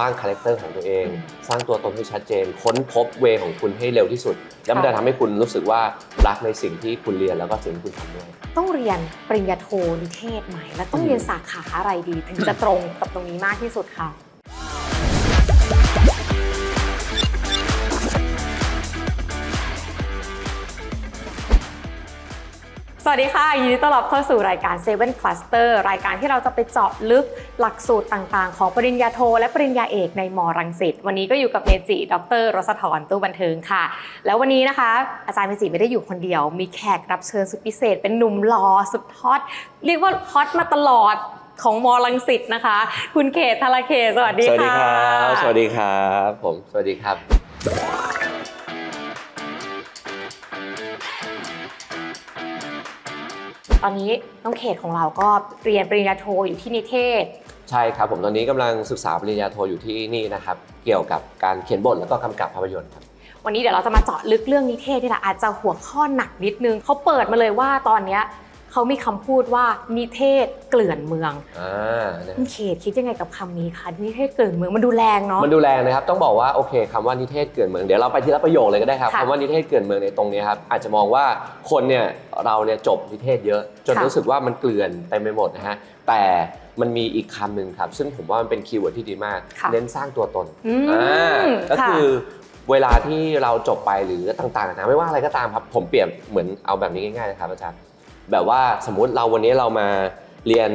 สร้างคาแรคเตอร์ของตัวเองอืมสร้างตัวตนให้ชัดเจน ค้นพบเวของคุณให้เร็วที่สุด แล้วมันค่ะจะทำให้คุณรู้สึกว่ารักในสิ่งที่คุณเรียนแล้วก็สิ่งที่คุณทำด้วย ต้องเรียนปริญญาโทนิเทศไหม แล้วต้องอืมเรียนสาขาอะไรดี ถึงจะตรงกับตรงนี้มากที่สุดค่ะ สวัสดีค่ะ ยินดีต้อนรับเข้าสู่รายการ Seven Cluster รายการที่เราจะไปเจาะลึกหลักสูตรต่างๆ ของปริญญาโท และปริญญาเอกในมรังสิต วันนี้ก็อยู่กับเมจิ ดรรสธรตู้บันเทิงค่ะ แล้ววันนี้นะคะ อาจารย์เมจิไม่ได้อยู่คนเดียว มีแขกรับเชิญสุดพิเศษ เป็นหนุ่มหล่อสุดฮอตเรียกว่าฮอตมาตลอดของมรังสิตนะคะ คุณเขตธารเขตสวัสดีสวัสดีค่ะครับ สวัสดีครับ ผม สวัสดีครับ ตอนนี้น้องเขตของเราก็เรียนปริญญาโทอยู่ที่นิเทศ ใช่ครับผมตอนนี้กำลังศึกษาปริญญาโทอยู่ที่นี่นะครับ เกี่ยวกับการเขียนบทแล้วก็กำกับภาพยนตร์ครับ วันนี้เดี๋ยวเราจะมาเจาะลึกเรื่องนิเทศนี่แหละอาจจะหัวข้อหนักนิดนึงเขาเปิดมาเลยว่าตอนเนี้ย เขามีคำพูดว่านิเทศเกลื่อนเมืองอ่านะคุณเขตคิดยังไงกับคำนี้คะนิเทศเกลื่อนเมืองมันดูแรงเนาะ มันดูแลนะครับ ต้องบอกว่าโอเคคำว่านิเทศเกิดเมืองเดี๋ยวเราไปทีละประโยคเลยก็ได้ครับค่ะ คำว่านิเทศเกิดเมืองในตรงนี้ครับอาจจะมองว่าคนเนี่ยเราเนี่ยจบนิเทศเยอะ จนค่ะรู้สึกว่ามันเกลื่อนเต็มไปหมดนะฮะแต่มันมีอีกคำหนึ่งครับ ซึ่งผมว่ามันเป็นคีย์เวิร์ดที่ดีมาก ค่ะ เน้นสร้างตัวตน อืมอ่าก็ค่ะคือเวลาที่เราจบไปหรือต่างๆนะไม่ว่าอะไรก็ตามครับ ผมเปรียบเหมือนเอาแบบนี้ง่ายๆนะครับอาจารย์ แบบว่าสมมุติเราวันนี้เรามาเรียน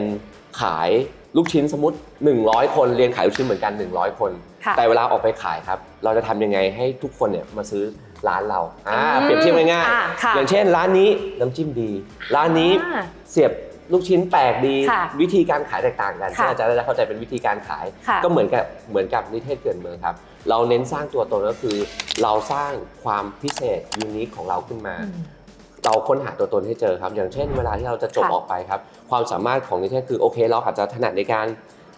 ขายลูกชิ้นสมมติ 100 คนเรียนขายลูกชิ้นเหมือนกัน 100 คนค่ะแต่เวลาออกไปขายครับ เราจะทำยังไงให้ทุกคนเนี่ยมาซื้อร้านเราอ่าอืมเปรียบเทียบง่ายอ่าค่ะๆอย่างเช่น ร้านนี้น้ำจิ้มดี ร้านนี้อ่าเสียบลูกชิ้นแปลกดีค่ะวิธีการขายแตกต่างกันค่ะซึ่งอาจารย์ได้เข้าใจเป็นวิธีการขายค่ะก็เหมือนกับเหมือนกับนิเทศเกินเมืองครับ เราเน้นสร้างตัวตนก็คือ เราสร้างความพิเศษยูนิคของเราขึ้นมาอืม เราค้นหาตัวตนให้เจอครับ อย่างเช่นเวลาที่เราจะจบค่ะ ออกไปครับ ความสามารถของนิเทศคือโอเค เราอาจจะถนัดในการ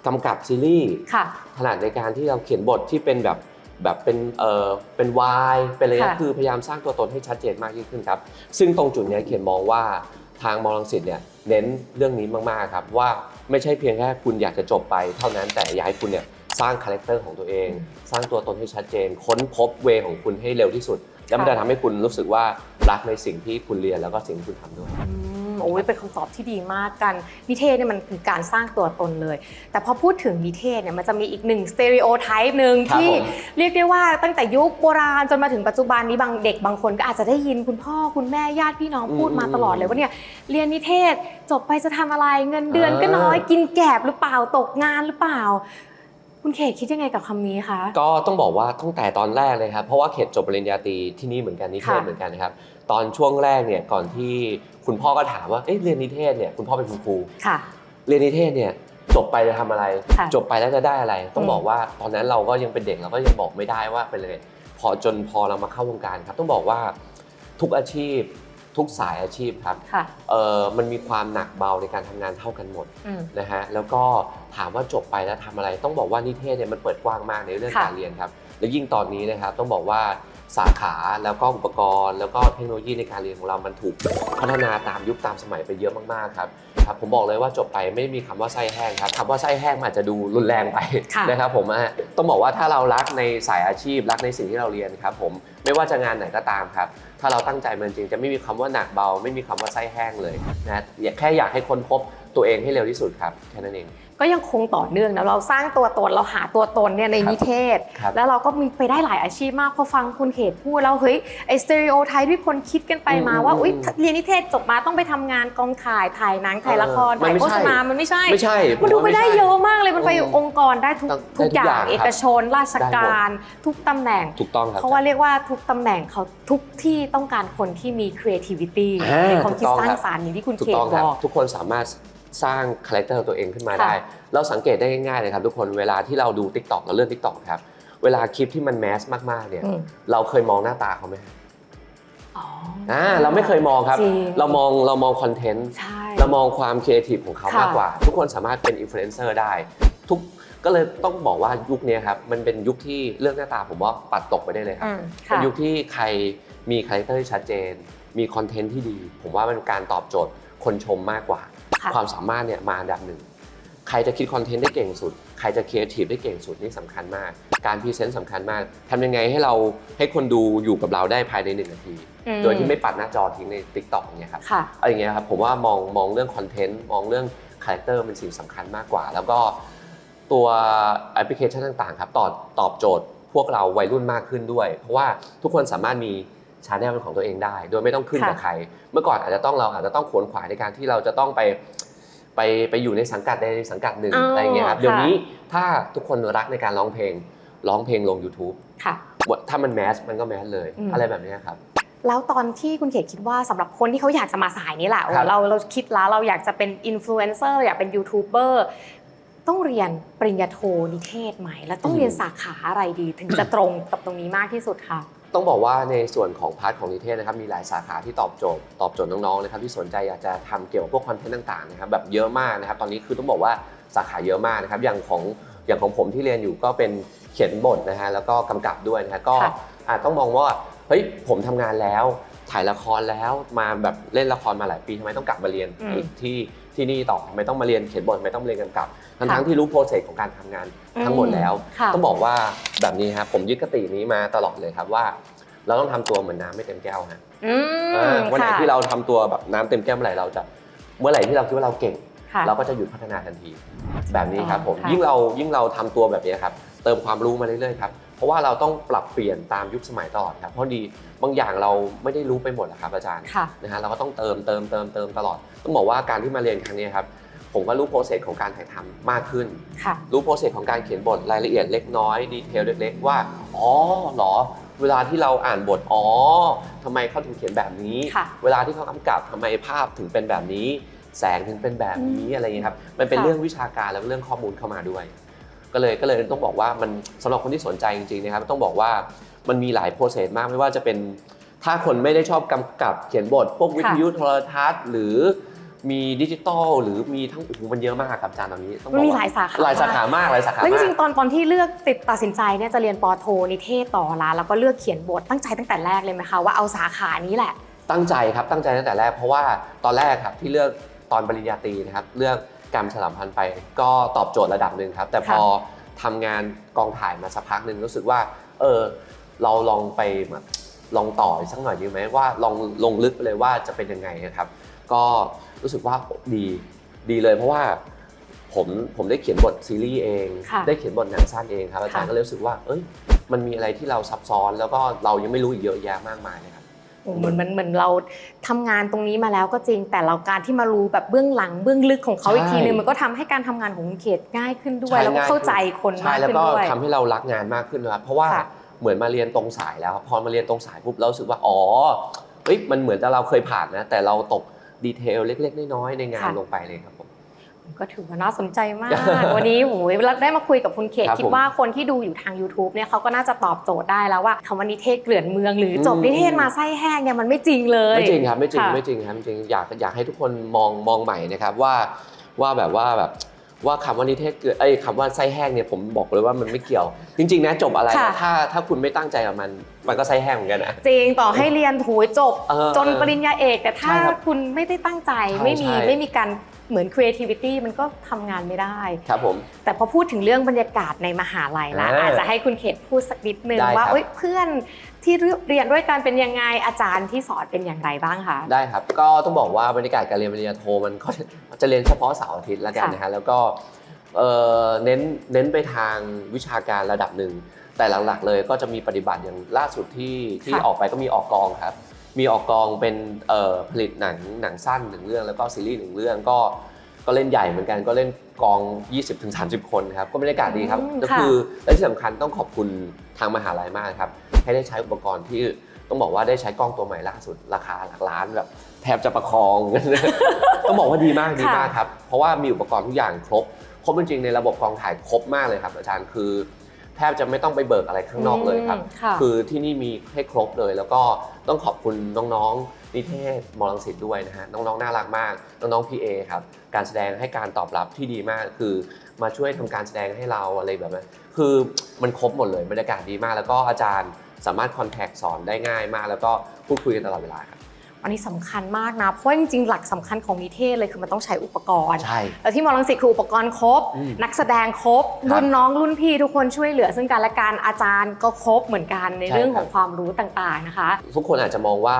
กำกับซีรีส์ค่ะ ถนัดในการที่เราเขียนบทที่เป็นแบบแบบเป็นเอ่อเป็นวายเป็นอะไรค่ะก็คือพยายามสร้างตัวตนให้ชัดเจนมากยิ่งขึ้นครับ ซึ่งตรงจุดเนี้ยเขียนมองว่าทางมอลังสิตเนี่ยเน้นเรื่องนี้มากๆครับว่าไม่ใช่เพียงแค่คุณอยากจะจบไป เท่านั้นแต่อยากให้คุณเนี่ยสร้างคาแรคเตอร์ของตัวเอง สร้างตัวตนให้ชัดเจน ค้นพบเวของคุณให้เร็วที่สุด แล้วมันค่ะจะทำให้คุณรู้สึกว่า รักในสิ่งที่คุณเรียนแล้วก็สิ่งที่คุณทำด้วย อืมโอ้ยเป็นคำตอบที่ดีมากกัน นิเทศเนี่ยมันคือการสร้างตัวตนเลย แต่พอพูดถึงนิเทศเนี่ยมันจะมีอีกหนึ่งสเตอริโอไทป์หนึ่งครับที่ผม เรียกได้ว่าตั้งแต่ยุคโบราณจนมาถึงปัจจุบันนี้บางเด็กบางคนก็อาจจะได้ยินคุณพ่อคุณแม่ญาติพี่น้องพูดมาตลอดเลยว่าเนี่ยเรียนนิเทศจบไปจะทำอะไรเงินเดือนก็น้อยกินแกบหรือเปล่าตกงานหรือเปล่า คุณเขตคิดยังไงกับคำนี้คะ ก็ต้องบอกว่าตั้งแต่ตอนแรกเลยครับ เพราะว่าเขตจบปริญญาตรีที่นี่เหมือนกันนิเทศค่ะ เหมือนกันนะครับ ตอนช่วงแรกเนี่ยก่อนที่คุณพ่อก็ถามว่าเอ๊ะเรียนนิเทศเนี่ยคุณพ่อเป็นคุณครูค่ะ เรียนนิเทศเนี่ยจบไปจะทำอะไรค่ะจบไปแล้วจะได้อะไร ต้องอืมบอกว่าตอนนั้นเราก็ยังเป็นเด็กเราก็ยังบอกไม่ได้ว่าเป็นเลย พอจนพอเรามาเข้าวงการครับ ต้องบอกว่าทุกอาชีพทุกสายอาชีพครับค่ะเออมันมีความหนักเบาในการทำงานเท่ากันหมดอืมนะฮะแล้วก็ถามว่าจบไปแล้วทำอะไร ต้องบอกว่านิเทศเนี่ยมันเปิดกว้างมากในเรื่องค่ะการเรียนครับ และยิ่งตอนนี้นะครับต้องบอกว่า สาขาแล้วก็อุปกรณ์ แล้วก็เทคโนโลยีในการเรียนของเรามันถูกพัฒนาตามยุคตามสมัยไปเยอะมากๆครับครับผมบอกเลยว่าจบไปไม่มีคำว่าไส้แห้งครับคำว่าไส้แห้งมันอาจจะดูรุนแรงไปค่ะนะครับผมอะต้องบอกว่าถ้าเรารักในสายอาชีพรักในสิ่งที่เราเรียนครับผมไม่ว่าจะงานไหนก็ตามครับ ถ้าเราตั้งใจมันจริงจะไม่มีคำว่าหนักเบา ไม่มีคำว่าไส้แห้งเลยนะอยากแค่อยากให้ค้นพบตัวเองให้เร็วที่สุดครับแค่นั้นเอง ก็ยังคงต่อเนื่องนะเราสร้างตัวตนเราหาตัวตนเนี่ยในครับนิเทศครับแล้วเราก็มีไปได้หลายอาชีพมากพอฟังคุณเขตพูดแล้วเฮ้ยไอสเตอริโอไทป์ที่คนคิดกันไปมาอืมว่าอืมอุ๊ยอืมเรียนนิเทศจบมาต้องไปทำงานกองถ่ายถ่ายหนังถ่ายละครเออมันถ่ายไม่โฆใช่ษณามันไม่ใช่ไม่ใช่ มันดูผไปว่าได้ใช่เยอะมากเลยมันไปอืมองค์กรได้ทุกได้ทุกอย่างทุกอย่างครับเอกชน ราชการ ทุกตำแหน่งถูกต้องครับเพราะว่าเรียกว่าทุกตำแหน่งเขาทุกที่ต้องการคนที่มี creativity อ่าในความคิดถูกสต้องร้างครับสรรค์อย่างที่คุณถูเขกตต้องครับบอกทุกคนสามารถ สร้างคาแรคเตอร์ตัวเองขึ้นมาค่ะได้ เราสังเกตได้ง่ายๆเลยครับทุกคนเวลาที่เราดู Tik t o อกเราเลื่อน Tik t o อกครับ เวลาคลิปที่มันแมสมากๆเนี่ยอืมเราเคยมองหน้าตาเขาไหมอ๋ออ่าเราไม่เคยมองครับจริงเรามองเรามองคอนเทนต์ใช่เรามองความครีเอทีฟของเขาค่ะมากกว่า ทุกคนสามารถเป็นอินฟลูเอนเซอร์ได้ ทุกก็เลยต้องบอกว่ายุคนี้ครับมันเป็นยุคที่เรื่องหน้าตาผมว่าปัดตกไปได้เลยครับอืมเป็ค่ะนยุคที่ใครมีคาแรคเตอร์ที่ชัดเจน มีคอนเทนต์ที่ดี ผมว่ามันการตอบโจทย์คนชมมากกว่า ค่ะความสามารถเนี่ยมาอันดับหนึ่ง ใครจะคิดคอนเทนต์ได้เก่งสุด ใครจะครีเอทีฟได้เก่งสุดนี่สำคัญมาก การพรีเซนต์สำคัญมากทำยังไงให้เราให้คนดูอยู่กับเราได้ภายในหนึ่งนาทีอืมโดยที่ไม่ปัดหน้าจอทิ้งใน t ิ k t o k อย่างเงี้ยครับค่ะอะไรอย่างเงี้ยครับผมว่ามองมองเรื่องคอนเทนต์มองเรื่องคาแรคเตอร์เป็นสิ่งสำคัญมากกว่า แล้วก็ตัวแอปพลิเคชันต่างๆครับตอบตอบโจทย์พวกเราวัยรุ่นมากขึ้นด้วย เพราะว่าทุกคนสามารถมี ชาแนลเป็นของตัวเองได้ โดยไม่ต้องขึ้นค่ะกับใคร เมื่อก่อนอาจจะต้องเราอาจจะต้องขวนขวายในการที่เราจะต้องไปไปไปอยู่ในสังกัดใดสังกัดหนึ่งอ๋อออะไรอย่างเงี้ยครับค่ะเดี๋ยวนี้ถ้าทุกคนรักในการร้องเพลงร้องเพลงลง YouTube ค่ะถ้ามันแมสมันก็แมสเลยอืมอะไรแบบเนี้ยครับแล้วตอนที่คุณเขตคิดว่าสำหรับคนที่เขาอยากจะมาสายนี้แหละครับเราเราคิดแล้วเราอยากจะเป็นอินฟลูเอนเซอร์อยากเป็นยูทูบเบอร์ต้องเรียนปริญญาโทนิเทศไหม แล้วต้องเรียนสาขาอะไรดี ถึงจะตรงกับตรงนี้มากที่สุดค่ะ ต้องบอกว่าในส่วนของพาร์ทของนิเทศนะครับมีหลายสาขาที่ตอบโจทย์ตอบโจทย์น้องๆนะครับที่สนใจอยากจะทำเกี่ยวกับพวกคอนเทนต์ต่างๆนะครับแบบเยอะมากนะครับตอนนี้คือต้องบอกว่าสาขาเยอะมากนะครับอย่างของอย่างของผมที่เรียนอยู่ก็เป็นเขียนบทนะฮะแล้วก็กำกับด้วยนะฮะก็ค่ะอาจต้องมองว่าเฮ้ยผมทำงานแล้วถ่ายละครแล้วมาแบบเล่นละครมาหลายปีทำไมต้องกลับมาเรียนอืมอีกที่ ที่นี่ต่อทำไมต้องมาเรียนเขียนบททำไมต้องมาเรียนกำกับทั้งค่ะทั้งที่รู้โปรเซสของการทำงานทั้งหมดแล้ว ค่ะต้องบอกว่าแบบนี้ครับผมยึดคตินี้มาตลอดเลยครับว่า เราต้องทำตัวเหมือนน้ำไม่เต็มแก้วฮะอืมอ่าวันไหนค่ะที่เราทำตัวแบบน้ำเต็มแก้วเมื่อไหร่เราจะเมื่อไหร่ที่เราคิดว่าเราเก่ง ค่ะ เราก็จะหยุดพัฒนาทันที แบบนี้ครับผมค่ะ ยิ่งเรายิ่งเราทำตัวแบบนี้ครับ เติมความรู้มาเรื่อยๆครับเพราะว่าเราต้องปรับเปลี่ยนตามยุคสมัยตลอดครับเพราะดีบางอย่างเราไม่ได้รู้ไปหมดหรอกครับอาจารย์ค่ะนะฮะเราก็ต้องเติมเติมเติมเติมตลอด ต้องบอกว่าการที่มาเรียนครั้งนี้ครับผมก็รู้โปรเซสของการถ่ายทำมากขึ้นค่ะรู้โปรเซสของการเขียนบทรายละเอียดเล็กน้อยดีเทลเล็กๆ ว่า อ๋อเหรอ เวลาที่เราอ่านบท อ๋อทำไมเขาถึงเขียนแบบนี้ค่ะเวลาที่เขากำกับทำไมภาพถึงเป็นแบบนี้ แสงถึงเป็นแบบนี้อืมอะไรอย่างนี้ยครับ มันเป็นค่ะเรื่องวิชาการแล้วก็เรื่องข้อมูลเข้ามาด้วย ก็เลยก็เลยต้องบอกว่ามันสำหรับคนที่สนใจจริงๆนะครับต้องบอกว่ามันมีหลายโปรเซสมากไม่ว่าจะเป็นถ้าคนไม่ได้ชอบกำกับเขียนบท พวกวิทยุโทรทัศน์ หรือมีดิจิตอลหรือมีทั้งโอ้โหมันเยอะมากครับอาจารย์ตอนนี้ต้องบมันอกมีว่าหลายสาขาหลายสาขามากหลายสาขาแล้วจมากริงๆตอนตอนที่เลือกติดตัดสินใจเนี่ยจะเรียนปอโทนิเทศต่อละแล้วก็เลือกเขียนบทตั้งใจตั้งแต่แรกเลยไหมคะว่าเอาสาขานี้แหละ ตั้งใจครับตั้งใจตั้งแต่แรก เพราะว่าตอนแรกครับที่เลือกตอนปริญญาตรีนะครับเลือก การฉลามพันธ์ไป ก็ตอบโจทย์ระดับหนึ่งครับ แต่พอทำงานกองถ่ายมาสักพักหนึ่งรู้สึกว่า เออ เราลองไปแบบลองต่ออีกสักหน่อยดีไหมว่าลองลงลึกไปเลยว่าจะเป็นยังไงนะครับ ก็รู้สึกว่าดีดีเลยเพราะว่าผมผมได้เขียนบทซีรีส์เองค่ะได้เขียนบทหนังสั้นเองครับอาจารย์ค่ะก็เลยรู้สึกว่า เอ้ยมันมีอะไรที่เราซับซ้อนแล้วก็เรายังไม่รู้อีกเยอะแยะมากมายเลยครับโอ้ เหมือนเหมือนเหมือนเราทำงานตรงนี้มาแล้วก็จริง แต่เราการที่มารู้แบบเบื้องหลังเบื้องลึกของเขาใช่อีกทีนึงมันก็ทำให้การทำงานของคุณเขตง่ายขึ้นด้วยใช่แล้วก็ง่ายเข้าใจคนใช่มากแล้วขึ้นก็ด้วยทำให้เรารักงานมากขึ้นนะครับเพราะว่าค่ะเหมือนมาเรียนตรงสายแล้วครับพอมาเรียนตรงสายปุ๊บเรารู้สึกว่าอ๋อเฮ้ยมันเหมือนแต่เราเคยผ่านนะแต่เราตกดีเทลเล็ก ๆ น้อยๆในงานลงไปเลยครับผม ก็ถือว่าน่าสนใจมาก วันนี้โอ้ยเราได้มาคุยกับคุณเขตครับคิดผมว่าคนที่ดูอยู่ทาง YouTube เนี่ยเขาก็น่าจะตอบโจทย์ได้แล้วว่าคำว่านิเทศเกลื่อนเมืองหรือจบอืมนิเทศมาไส้แห้งเนี่ยมันไม่จริงเลย ไม่จริงครับไม่จริงค่ะไม่จริงครับจริงอยากอยากให้ทุกคนมองมองใหม่นะครับว่าว่าแบบว่าแบบว่าคำว่านิเทศเกิดไอ้ยคำว่าไส้แห้งเนี่ยผมบอกเลยว่ามันไม่เกี่ยว จริง ๆ นะจบอะไรค่ะถ้าถ้าคุณไม่ตั้งใจกับมันมันก็ไส้แห้งเหมือนกันนะจริงต่อให้เรียนถูจบเออจนปริญญาเอก แต่ถ้าใช่ครับคุณไม่ได้ตั้งใจใช่ไม่มีใช่ไม่มีการ เหมือน creativity มันก็ทำงานไม่ได้ ครับผม แต่พอพูดถึงเรื่องบรรยากาศในมหาลัยละอ่าอาจจะให้คุณเขตพูดสักนิดนึงได้ว่าครับ เอ้ยเพื่อนที่เรียนด้วยกันเป็นยังไงอาจารย์ที่สอนเป็นอย่างไรบ้างคะ ได้ครับ ก็ต้องบอกว่าบรรยากาศการเรียนปริญญาโทมันก็ จะเรียนเฉพาะเสาร์อาทิตย์แล้วกันค่ะนะฮะ แล้วก็เอ่อเน้นเน้นไปทางวิชาการระดับหนึ่ง แต่หลักๆเลยก็จะมีปฏิบัติอย่างล่าสุดที่ที่ออกไปก็มีออกกองครับ มีออกกองเป็นเอ่อผลิตหนังหนังสั้นหนึ่งเรื่องแล้วก็ซีรีส์หนึ่งเรื่องก็ก็เล่นใหญ่เหมือนกันก็เล่นกอง 20-30 คนครับก็บรรยากาศดีครับอืมก็ค่ะคือและที่สำคัญต้องขอบคุณทางมหาลัยมากครับ ให้ได้ใช้อุปกรณ์ที่ต้องบอกว่าได้ใช้กล้องตัวใหม่ล่าสุดราคาหลักล้านแบบแทบจะประคอง ต้องบอกว่าดีมากดีมากครับ เพราะว่ามีอุปกรณ์ทุกอย่างครบ ครบจริงๆในระบบกองถ่ายครบมากเลยครับอาจารย์คือ แทบจะไม่ต้องไปเบิกอะไรข้างนอกเลยครับ อืมค่ะคือที่นี่มีให้ครบเลย แล้วก็ต้องขอบคุณน้องๆนิเทศมอลังสิตด้วยนะฮะน้องๆน่ารักมากน้องๆพีเอครับการแสดงให้การตอบรับที่ดีมากคือมาช่วยทำการแสดงให้เราอะไรแบบนั้นคือมันครบหมดเลยบรรยากาศดีมาก แล้วก็อาจารย์สามารถคอนแทคสอนได้ง่ายมาก แล้วก็พูดคุยกันตลอดเวลาครับ อันนี้สำคัญมากนะ เพราะว่าจริงๆ หลักสำคัญของนิเทศเลยคือมันต้องใช้อุปกรณ์ ใช่แล้วที่มอลังสิตคืออุปกรณ์ครบอืมนักแสดงครบครับรุ่นน้องรุ่นพี่ทุกคนช่วยเหลือ ซึ่งกันและกันอาจารย์ก็ครบเหมือนกันในใช่เรื่องคขรับองความรู้ต่างๆนะคะ ทุกคนอาจจะมองว่า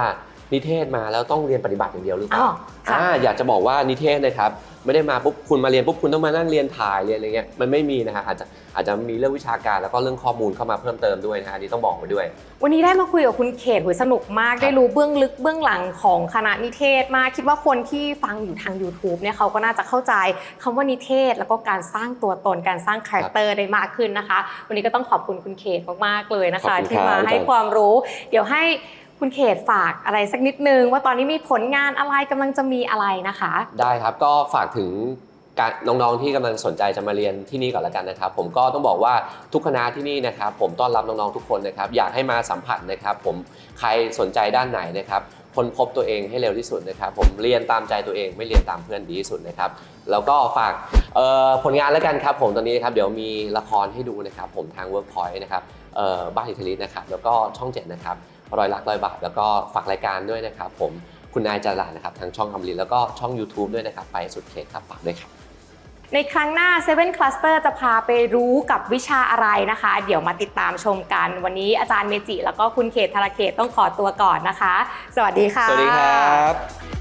นิเทศมาแล้วต้องเรียนปฏิบัติอย่างเดียวหรือเปล่าอ๋อค่ะอ่าอยากจะบอกว่านิเทศนะครับไม่ได้มาปุ๊บคุณมาเรียนปุ๊บคุณต้องมานั่งเรียนถ่ายเรียนอะไรเงี้ยมันไม่มีนะฮะอาจจะอาจจะมีเรื่องวิชาการแล้วก็เรื่องข้อมูลเข้ามาเพิ่มเติมด้วยนะฮะอันนี้ต้องบอกไว้ด้วย วันนี้ได้มาคุยกับคุณเขตหุยสนุกมากครับได้รู้เบื้องลึกเบื้องหลังของคณะนิเทศมากคิดว่าคนที่ฟังอยู่ทาง YouTube เนี่ยเขาก็น่าจะเข้าใจคำว่านิเทศ แล้วก็การสร้างตัวตนการสร้างคาแรคเตอร์ได้มากขึ้นนะคะ วันนี้ก็ต้องขอบคุณคุณเขตมากๆเลยนะคะขอบคุณที่ครับมาให้ความรู้ เดี๋ยวให้ คุณเขตฝากอะไรสักนิดนึง ว่าตอนนี้มีผลงานอะไรกำลังจะมีอะไรนะคะ ได้ครับก็ฝากถึงการน้องๆที่กำลังสนใจจะมาเรียนที่นี่ก่อนละกันนะครับ ผมก็ต้องบอกว่าทุกคณะที่นี่นะครับ ผมต้อนรับน้องๆทุกคนนะครับ อยากให้มาสัมผัสนะครับ ผมใครสนใจด้านไหนนะครับค้นพบตัวเองให้เร็วที่สุดนะครับ ผมเรียนตามใจตัวเองไม่เรียนตามเพื่อนดีที่สุดนะครับ แล้วก็ฝากผลงานแล้วกันครับ ผมตอนนี้นะครับเดี๋ยวมีละครให้ดูนะครับ ผมทาง Workpoint นะครับบ้านอิทลิสนะครับแล้วก็ช่องเจ็ดนะครับ รอยลักรอยบาท แล้วก็ฝากรายการด้วยนะครับ ผมคุณนายจารานะครับทางช่องอมรินทร์แล้วก็ช่อง YouTube ด้วยนะครับ ไปสุดเขตครับฝากด้วยครับในครั้งหน้า Seven Cluster จะพาไปรู้กับวิชาอะไรนะคะ เดี๋ยวมาติดตามชมกัน วันนี้อาจารย์เมจิ แล้วก็คุณเขตธารเขตต้องขอตัวก่อนนะคะ สวัสดีค่ะ สวัสดีครับ